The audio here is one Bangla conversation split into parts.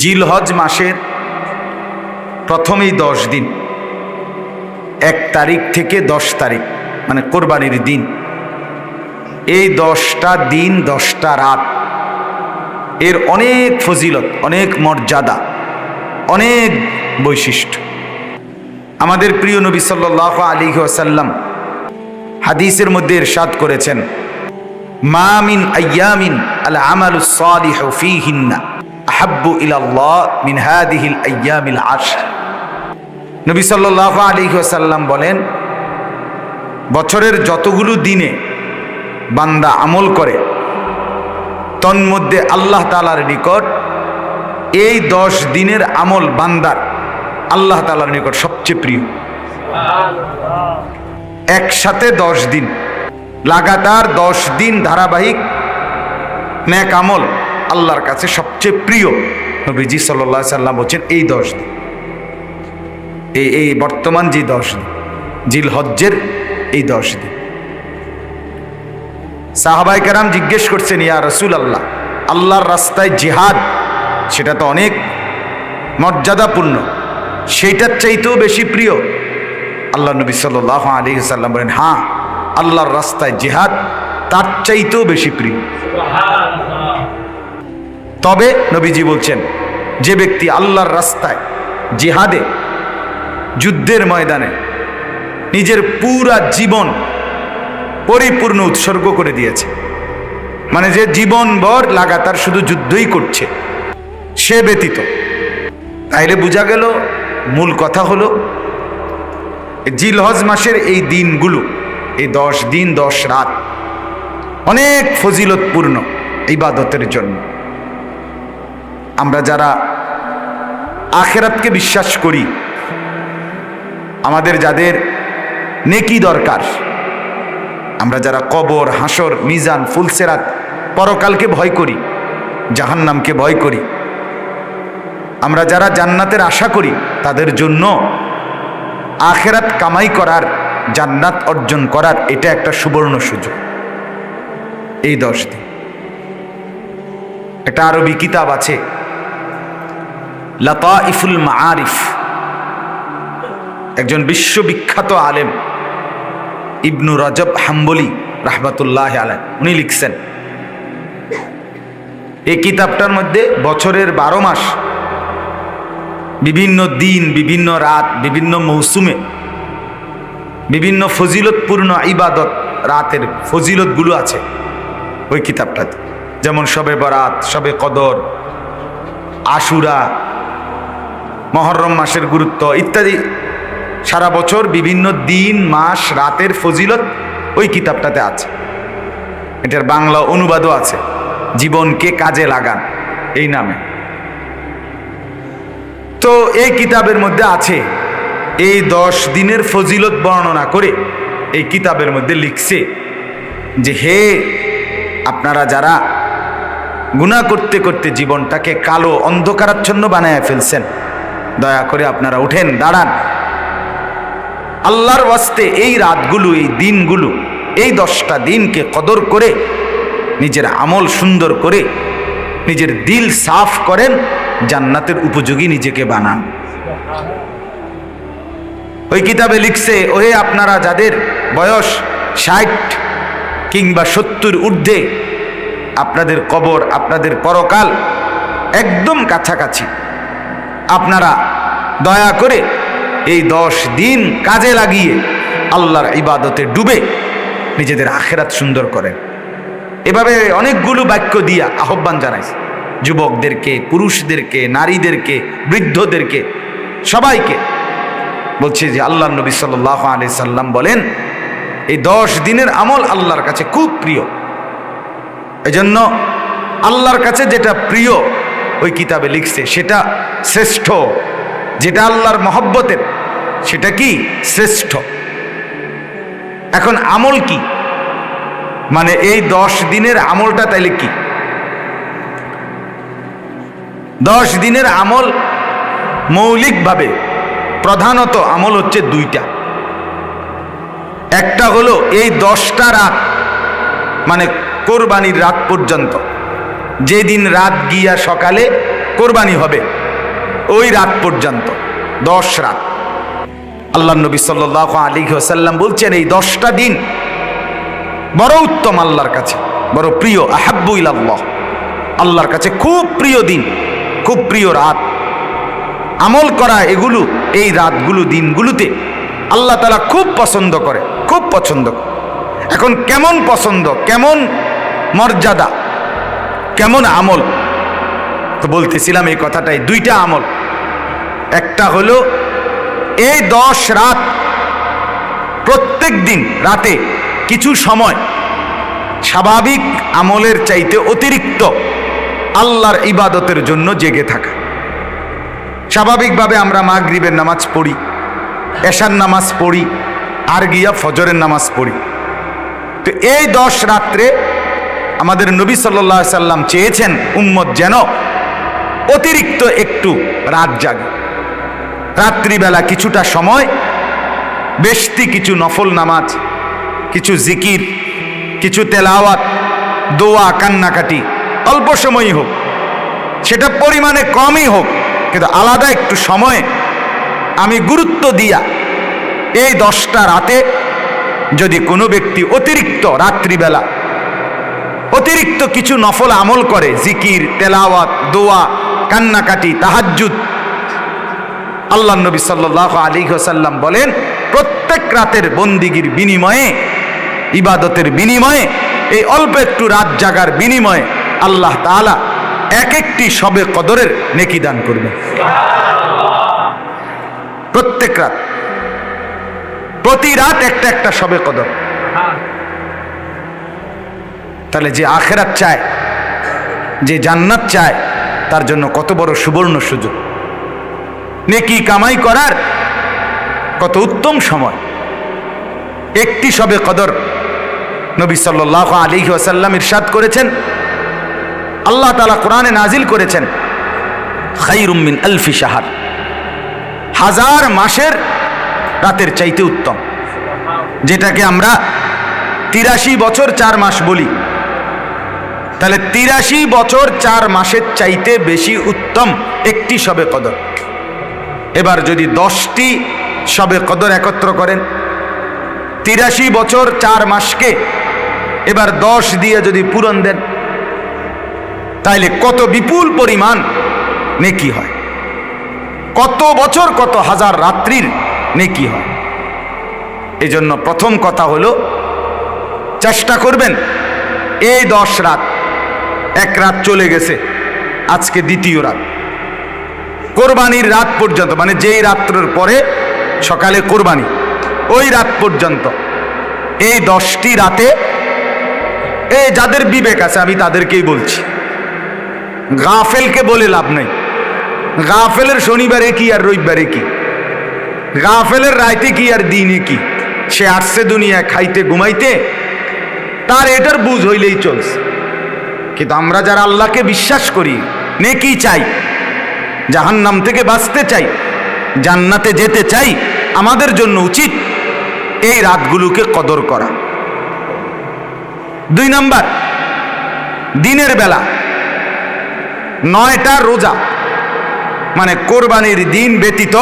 জিলহজ মাসের প্রথমেই দশ দিন। এক তারিখ থেকে দশ তারিখ মানে কোরবানির দিন। এই দশটা দিন, দশটা রাত এর অনেক ফজিলত, অনেক মর্যাদা, অনেক বৈশিষ্ট্য। আমাদের প্রিয় নবী সাল্লাহ আলী ওয়াসাল্লাম হাদিসের মধ্যে ইরশাদ করেছেন মামিন আয়ামিন আল আমালুস সালিহু ফীহিন্না। আহাব্বু ইলাল্লাহ মিন হাদিহিল আইয়ামিল আশর। নবী সাল্লাল্লাহু আলাইহি ওয়াসাল্লাম বলেন, বছরের যতগুলো দিনে বান্দা আমল করে, তন্মধ্যে আল্লাহ তালার নিকট এই দশ দিনের আমল বান্দার আল্লাহ তালার নিকট সবচেয়ে প্রিয়। একসাথে দশ দিন, লাগাতার দশ দিন ধারাবাহিক ন্যাক আমল আল্লাহর কাছে সবচেয়ে প্রিয় নবীজি সাল্লা সাল্লাম বলছেন এই দশ দিন। এই এই বর্তমান যে দশ দিন জিল হজ্জের এই দশ দিন। সাহাবাই কারাম জিজ্ঞেস করছেন, ইয়া রসুল আল্লাহ আল্লাহর রাস্তায় জিহাদ, সেটা তো অনেক মর্যাদাপূর্ণ, সেইটার চাইতেও বেশি প্রিয়? আল্লাহ নবী সাল্লাহ আলী সাল্লাম বলেন হ্যাঁ আল্লাহর রাস্তায় জিহাদ, তার চাইতেও বেশি প্রিয়। তবে নবীজি বলছেন, যে ব্যক্তি আল্লাহর রাস্তায় জিহাদে, যুদ্ধের ময়দানে নিজের পুরা জীবন পরিপূর্ণ উৎসর্গ করে দিয়েছে মানে যে জীবনভর লাগাতার শুধু যুদ্ধই করছে, সে ব্যতীত। তাইলে বোঝা গেল, মূল কথা হলো, জিলহজ মাসের এই দিনগুলো, এই দশ দিন, দশ রাত, অনেক ফজিলতপূর্ণ ইবাদতের জন্য। আমরা যারা আখেরাতকে বিশ্বাস করি, আমাদের যাদের নেকি দরকার, আমরা যারা কবর, হাসর, মিজান, ফুলসেরাত পরকালকে ভয় করি, জাহান্নামকে ভয় করি, আমরা যারা জান্নাতের আশা করি, তাদের জন্য আখেরাত কামাই করার, জান্নাত অর্জন করার এটা একটা সুবর্ণ সুযোগ। এই দশ দিন। একটা আরবি কিতাব আছে লতা ইফুল একজন বিশ্ববিখ্যাত আলেম, ইবনু রজব হাম্বলি রাহমাতুল্লাহ আলেম উনি লিখছেন এই কিতাবটার মধ্যে বছরের বারো মাস বিভিন্ন দিন, বিভিন্ন রাত, বিভিন্ন মৌসুমে বিভিন্ন ফজিলতপূর্ণ ইবাদত রাতের ফজিলতগুলো আছে ওই কিতাবটাতে। যেমন সবে বরাত সবে কদর, আশুরা মহরম মাসের গুরুত্ব ইত্যাদি। সারা বছর বিভিন্ন দিন, মাস, রাতের ফজিলত ওই কিতাবটাতে আছে। এটার বাংলা অনুবাদও আছে। জীবনকে কাজে লাগান, এই নামে। তো এই কিতাবের মধ্যে আছে, এই দশ দিনের ফজিলত বর্ণনা করে এই কিতাবের মধ্যে লিখছে যে, হে, আপনারা যারা গুণা করতে করতে জীবনটাকে কালো অন্ধকারাচ্ছন্ন বানায় ফেলছেন দয়া করে আপনারা উঠেন, দাঁড়ান। আল্লাহর ওয়াস্তে এই রাতগুলো, এই দিনগুলো, এই দশটা দিনকে কদর করে, নিজের আমল সুন্দর করে, নিজের দিল সাফ করেন, জান্নাতের উপযোগী নিজেকে বানান। ওই কিতাবে লিখছে, ওহে আপনারা যাদের বয়স ষাট কিংবা সত্তর ঊর্ধ্বে, আপনাদের কবর, আপনাদের পরকাল একদম কাছাকাছি। আপনারা দয়া করে এই দশ দিন কাজে লাগিয়ে আল্লাহর ইবাদতে ডুবে নিজেদের আখেরাত সুন্দর করেন। এভাবে অনেকগুলো বাক্য দিয়া আহ্বান জানাইছে। যুবকদেরকে, পুরুষদেরকে, নারীদেরকে, বৃদ্ধদেরকে, সবাইকে বলছে যে আল্লাহ নবী সাল্লাহ আলি সাল্লাম বলেন, এই দশ দিনের আমল আল্লাহর কাছে খুব প্রিয়। এজন্য আল্লাহর কাছে যেটা প্রিয় ওই কিতাবে লিখছে, সেটা শ্রেষ্ঠ। যেটা আল্লাহর মহব্বতের, সেটা কি? শ্রেষ্ঠ। এখন আমল কি? মানে এই দশ দিনের আমলটা তাইলে কি? দশ দিনের আমল মৌলিকভাবে প্রধানত আমল হচ্ছে দুইটা। একটা হলো এই দশটা রাত মানে কোরবানির রাত পর্যন্ত। যেদিন রাত গিয়া সকালে কোরবানি হবে, ওই রাত পর্যন্ত, দশ রাত। আল্লাহ নবী সাল্লাহ আলী সাল্লাম বলছেন, এই দশটা দিন বড় উত্তম আল্লাহর কাছে, বড় প্রিয় আহাব্বুল আল্লাহ আল্লাহর কাছে খুব প্রিয় দিন, খুব প্রিয় রাত। আমল করা এগুলো, এই রাতগুলো, দিনগুলোতে আল্লাহ তালা খুব পছন্দ করে, খুব পছন্দ এখন কেমন পছন্দ, কেমন মর্যাদা? কেমন আমল? তো বলতেছিলাম এই কথাটাই, দুইটা আমল। একটা হলো, এই দশ রাত, প্রত্যেক দিন রাতে কিছু সময় স্বাভাবিক আমলের চাইতে অতিরিক্ত আল্লাহর ইবাদতের জন্য জেগে থাকা। স্বাভাবিকভাবে আমরা মাগরিবের নামাজ পড়ি, এশার নামাজ পড়ি, আর গিয়া ফজরের নামাজ পড়ি। তো এই দশ রাত্রে আমাদের নবী সাল্লাহ সাল্লাম চেয়েছেন উম্মত যেন অতিরিক্ত একটু রাত জাগে। রাত্রিবেলা কিছুটা সময়, বেশতি কিছু নফল নামাজ, কিছু জিকির, কিছু তেলাওয়াত, দোয়া, কান্নাকাটি, অল্প সময়ই হোক। সেটা পরিমাণে কমই হোক, কিন্তু আলাদা একটু সময়ে আমি গুরুত্ব দিয়া এই দশটা রাতে যদি কোনো ব্যক্তি অতিরিক্ত রাত্রিবেলা অতিরিক্ত কিছু নফল আমল করে, জিকির, তেলাওয়াত, দোয়া, কান্নাকাটি, তাহাজ্জুদ। আল্লাহ নবী সাল্লাহ আলী সাল্লাম বলেন, প্রত্যেক রাতের বন্দিগির বিনিময়ে, ইবাদতের বিনিময়ে, এই অল্প একটু রাত জাগার বিনিময়ে আল্লাহ তাআলা এক একটি সবে কদরের নেকি দান করবেন। প্রত্যেক রাত, প্রতি রাত একটা একটা সবে কদর। তাহলে যে আখেরাত চায়, যে জান্নাত চায়, তার জন্য কত বড় সুবর্ণ সুযোগ। নেকি কামাই করার কত উত্তম সময়। একটি সবে কদর নবী সাল্লাহ আলী ওয়াসাল্লাম ইরশাদ করেছেন। আল্লাহ তালা কোরআনে নাজিল করেছেন খাইরুমিন আলফি সাহার হাজার মাসের রাতের চাইতে উত্তম। যেটাকে আমরা তিরাশি বছর চার মাস বলি। তাহলে তিরাশি বছর চার মাসের চাইতে বেশি উত্তম একটি সবে কদর। এবার যদি দশটি সবে কদর একত্র করেন, তিরাশি বছর চার মাসকে এবার দশ দিয়ে যদি পূরণ দেন, তাইলে কত বিপুল পরিমাণ নেকি হয়। কত বছর কত হাজার রাত্রির নেকি হয়। এই জন্য প্রথম কথা হলো, চেষ্টা করবেন এই দশ রাত এক রাত চলে গেছে। আজকে দ্বিতীয় রাত। কোরবানির রাত পর্যন্ত মানে যেই রাত্রের পরে সকালে কোরবানি, ওই রাত পর্যন্ত। এই দশটি রাতে, এই যাদের বিবেক আছে, আমি তাদেরকেই বলছি। গাফেলকে বলে লাভ নেই। গাফেলের শনিবারে কি আর রবিবারে কি? গাফেলের রাইতে কি আর দিনে কি? সে আসছে দুনিয়া খাইতে, ঘুমাইতে, তার এটার বুঝ হইলেই চলছে। কিন্তু আমরা যারা আল্লাহকে বিশ্বাস করি, নেকি চাই, জাহান্নাম থেকে বাঁচতে চাই, জান্নাতে যেতে চাই, আমাদের জন্য উচিত এই রাতগুলোকে কদর করা। দুই নাম্বার, দিনের বেলা, নয়টা রোজা মানে কোরবানির দিন ব্যতীত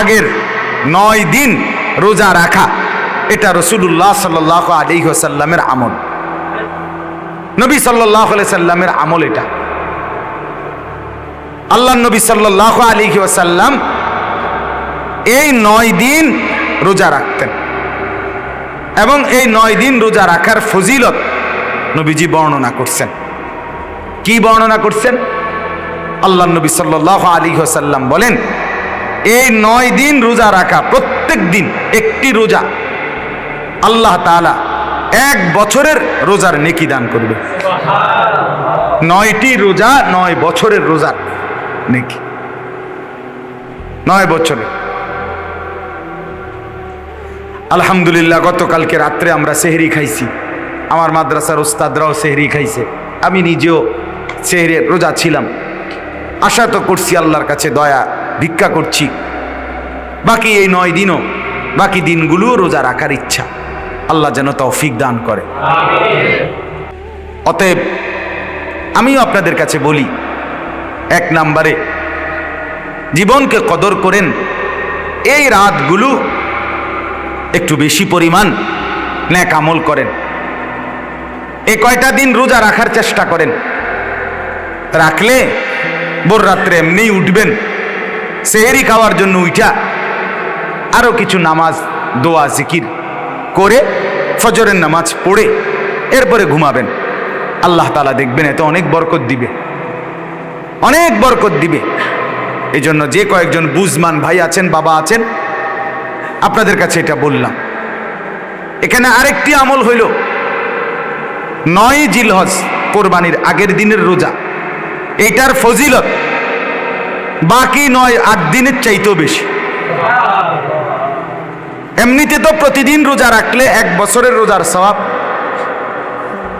আগের নয় দিন রোজা রাখা, এটা রসুল্লাহ সাল্লাহ আলী সাল্লামের আমল। নবী সাল্লাহ সাল্লামের আমল এটা। আল্লাহ নবী সাল্লাহ আলী সাল্লাম এই নয় দিন রোজা রাখতেন। এবং এই নয় দিন রোজা রাখার ফজিলত নবীজি বর্ণনা করছেন। কি বর্ণনা করছেন? আল্লাহ নবী সাল্লাহ আলী সাল্লাম বলেন, এই নয় দিন রোজা রাখা প্রত্যেক দিন একটি রোজা আল্লাহ তালা এক বছরের রোজার নেকি দান করবে। নয়টি রোজা, নয় বছরের রোজার নেকি। নয় বছরের। আলহামদুলিল্লাহ, গতকালকে রাত্রে আমরা সেহরি খাইছি। আমার মাদ্রাসার ওস্তাদরাও সেহরি খাইছে। আমি নিজেও সেহরে, রোজা ছিলাম। আশা তো করছি আল্লাহর কাছে দয়া, ভিক্ষা করছি। বাকি এই নয় দিনও, বাকি দিনগুলোও রোজা রাখার ইচ্ছা। আল্লাহ যেন তৌফিক দান করে। অতএব আমিও আপনাদের কাছে বলি, এক নাম্বারে জীবনকে কদর করেন, এই রাতগুলো একটু বেশি পরিমাণ ন্যাক আমল করেন। এ কয়টা দিন রোজা রাখার চেষ্টা করেন। রাখলে ভোর রাত্রে এমনিই উঠবেন, সেহেরি খাওয়ার জন্য উঠা আরও কিছু নামাজ, দোয়া, জিকির করে ফজরের নামাজ পড়ে এরপরে ঘুমাবেন। আল্লাহ তালা দেখবেন এতে অনেক বরকত দিবে। অনেক বরকত দিবে। এই জন্য যে কয়েকজন বুজমান ভাই আছেন, বাবা আছেন, আপনাদের কাছে এটা বললাম। এখানে আরেকটি আমল হইল। নয় জিলহজ কোরবানির আগের দিনের রোজা। এটার ফজিলত বাকি নয়, আট দিনের চাইতেও বেশি। এমনিতে তো প্রতিদিন রোজা রাখলে এক বছরের রোজার স্বভাব।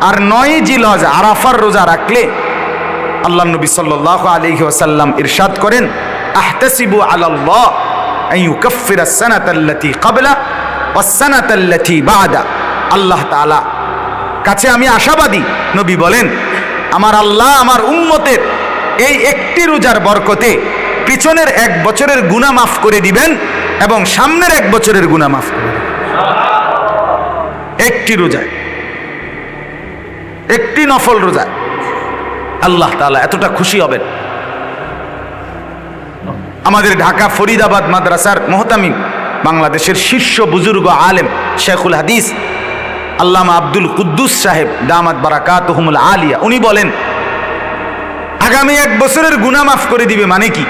আর নয় জিলহজ আরাফার রোজা রাখলে আল্লাহ নবী সাল্লাহ আলাইহি ওয়াসাল্লাম ইরশাদ করেন সানাতাল্লাতী ক্বাবলা ওয়াস সানাতাল্লাতী বাদা। আল্লাহ তাআলা কাছে আমি আশাবাদী, নবী বলেন, আমার আল্লাহ আমার উম্মতের এই একটি রোজার বরকতে পিছনের এক বছরের গুনাহ মাফ করে দিবেন এবং সামনের এক বছরের গুনাহ মাফ করে একটি রোজায় একটি নফল রোজা। আল্লাহ তাআলা এতটা খুশি হবেন। আমাদের ঢাকা ফরিদাবাদ মাদ্রাসার মোহতামিম, বাংলাদেশের শীর্ষ বুজুর্গ আলেম শেখুল হাদিস, আল্লামা আব্দুল কুদ্দুস সাহেব, দামাত বারাকাতহুমুল আলিয়া। উনি বলেন, আগামী এক বছরের গুনাহ মাফ করে দিবে মানে কি?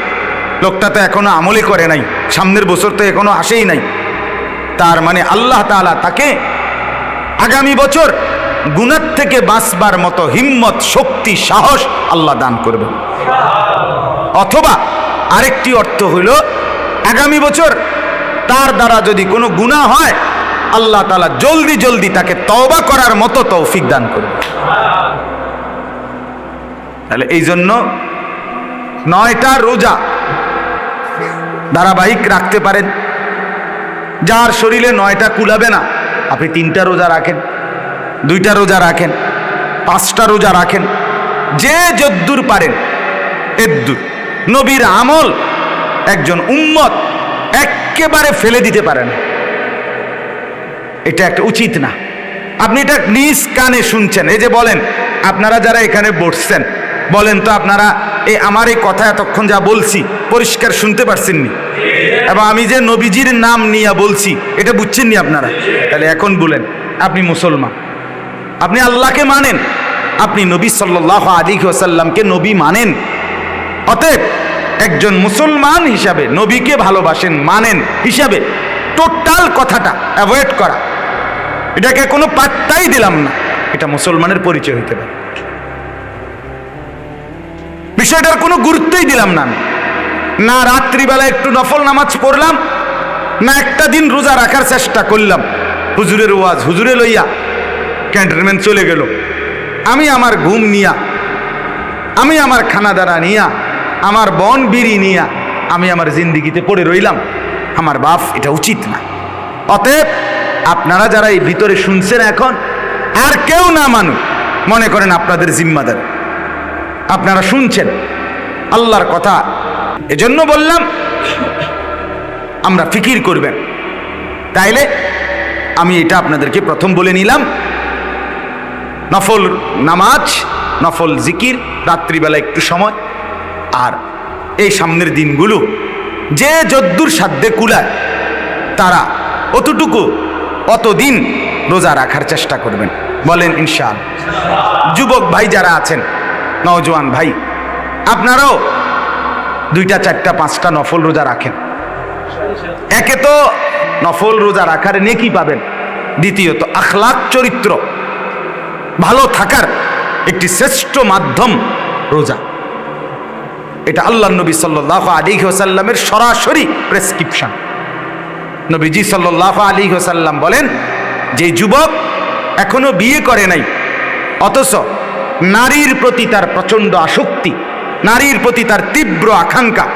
লোকটা তো এখনও আমলে করে নাই, সামনের বছর তো এখনও আসেই নাই। তার মানে আল্লাহ তাআলা তাকে আগামী বছর গুণার থেকে বাঁচবার মতো হিম্মত, শক্তি, সাহস আল্লাহ দান করবে অথবা আরেকটি অর্থ হইল, আগামী বছর তার দ্বারা যদি কোনো গুণা হয়, আল্লাহ তালা জলদি জলদি তাকে তওবা করার মতো তৌফিক দান করবে তাহলে এই জন্য নয়টা রোজা ধারাবাহিক রাখতে পারেন। যার শরীরে নয়টা কুলাবে না, আপনি তিনটা রোজা রাখেন, দুইটা রোজা রাখেন, পাঁচটা রোজা রাখেন, যে যদ্দুর পারেন, এদ্দুর। নবীর আমল একজন উম্মত একেবারে ফেলে দিতে পারে না। এটা একটা উচিত না। আপনি এটা নিজ কানে শুনছেন। এই যে বলেন, আপনারা যারা এখানে বসছেন বলেন তো আপনারা এই আমার এই কথা এতক্ষণ যা বলছি, পরিষ্কার শুনতে পারছেননি? এবং আমি যে নবীজির নাম নিয়ে বলছি, এটা বুঝছেননি আপনারা? তাহলে এখন বলেন, আপনি মুসলমান। আপনি আল্লাহকে মানেন, আপনি নবী সাল্লাহ আলী ওসাল্লামকে নবী মানেন। অতএব একজন মুসলমান হিসাবে নবীকে ভালোবাসেন, মানেন হিসাবে টোটাল কথাটা অ্যাভয়েড করা। এটাকে কোনো পাত্তাই দিলাম না। এটা মুসলমানের পরিচয় হইতে পারে। বিষয়টার কোনো গুরুত্বই দিলাম না না রাত্রিবেলা একটু নফল নামাজ পড়লাম, না একটা দিন রোজা রাখার চেষ্টা করলাম। হুজুরের ওয়াজ, হুজুরে লইয়া ক্যান্টনমেন্ট চলে গেল। আমি আমার ঘুম নিয়া, আমি আমার খানা দানা নিয়া, আমার বন বিড়ি নিয়া আমি আমার জিন্দিগিতে পড়ে রইলাম। আমার বাপ এটা উচিত না। অতএব আপনারা যারা এই ভিতরে শুনছেন এখন, আর কেউ না মানুক মনে করেন আপনাদের জিম্মাদার। আপনারা শুনছেন আল্লাহর কথা। এজন্য বললাম, আমরা ফিকির করবেন। তাইলে আমি এটা আপনাদেরকে প্রথম বলে নিলাম। নফল নামাজ, নফল জিকির, রাত্রিবেলা একটু সময়, আর এই সামনের দিনগুলো যে যদ্দুর সাধ্যে কুলায়, তারা অতটুকু অতদিন রোজা রাখার চেষ্টা করবেন। বলেন ইনশাল যুবক ভাই যারা আছেন নওজোয়ান ভাই, আপনারাও দুইটা, চারটা, পাঁচটা নফল রোজা রাখেন। একে তো নফল রোজা রাখার নেকি পাবেন। দ্বিতীয়ত, আখলাক চরিত্র, ভালো থাকার একটি শ্রেষ্ঠ মাধ্যম রোজা। এটা আল্লাহ নবী সাল্লাহ আলী ওসাল্লামের সরাসরি প্রেসক্রিপশন। নবীজি সাল্লাহ আলী ওসাল্লাম বলেন, যে যুবক এখনও বিয়ে করে নাই, অথচ নারীর প্রতি তার প্রচণ্ড আসক্তি, নারীর প্রতি তার তীব্র আকাঙ্ক্ষা,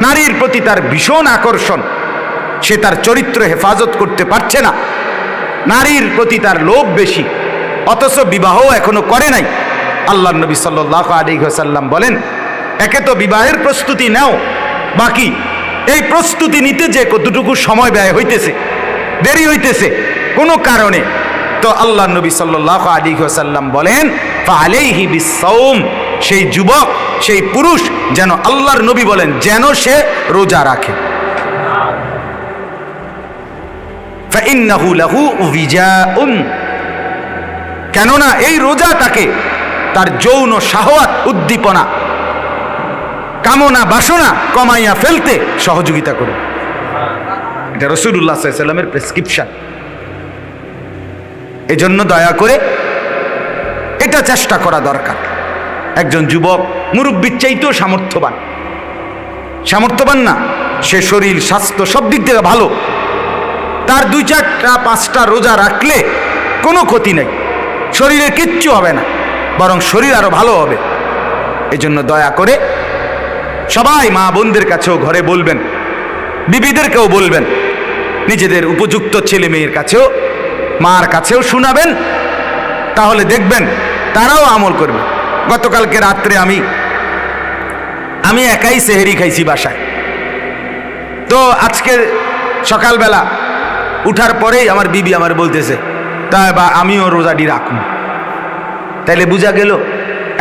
নারীর প্রতি তার ভীষণ আকর্ষণ, সে তার চরিত্র হেফাজত করতে পারছে না। নারীর প্রতি তার লোভ বেশি, অথচ বিবাহ এখনও করে নাই। আল্লাহ নবী সাল্লাহ আলী সাল্লাম বলেন, একে তো বিবাহের প্রস্তুতি নাও, বাকি এই প্রস্তুতি নিতে যে কতটুকু সময় ব্যয় হইতেছে, দেরি হইতেছে, কোনো কারণে তো আল্লাহ নবী সাল্লাহ আলী সাল্লাম বলেন আলেহি বিসম সেই যুবক, সেই পুরুষ যেন আল্লাহর নবী বলেন, যেন সে রোজা রাখে। কেননা এই রোজা তাকে তার যৌন সাহওয়াত উদ্দীপনা, কামনা, বাসনা কমাইয়া ফেলতে সহযোগিতা করে এটা রসুল্লাহ সাল্লামের প্রেসক্রিপশন। এজন্য দয়া করে এটা চেষ্টা করা দরকার। একজন যুবক, মুরব্বীর চাইতেও সামর্থ্যবান। সামর্থ্যবান না, সে শরীর, স্বাস্থ্য সব দিক থেকে ভালো। তার দুই চারটা, পাঁচটা রোজা রাখলে কোনো ক্ষতি নেই। শরীরে কিচ্ছু হবে না, বরং শরীর আরও ভালো হবে। এজন্য দয়া করে সবাই মা বোনদের কাছেও ঘরে বলবেন, বিবিদেরকেও বলবেন, নিজেদের উপযুক্ত ছেলে মেয়ের কাছেও মার কাছেও শোনাবেন, তাহলে দেখবেন তারাও আমল করবে। গতকালকে রাত্রে আমি আমি একাই সেহেরি খাইছি বাসায়। তো আজকে সকালবেলা উঠার পরেই আমার বিবি আমার বলতেছে, তা বা আমিও রোজাটি রাখুন। তাইলে বোঝা গেল,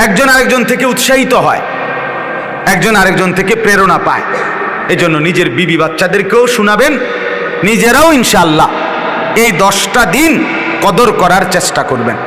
একজন আরেকজন থেকে উৎসাহিত হয়, একজন আরেকজন থেকে প্রেরণা পায়। এজন্য নিজের বিবি বাচ্চাদেরকেও শোনাবেন, নিজেরাও ইনশাল্লাহ এই দশটা দিন কদর করার চেষ্টা করবেন।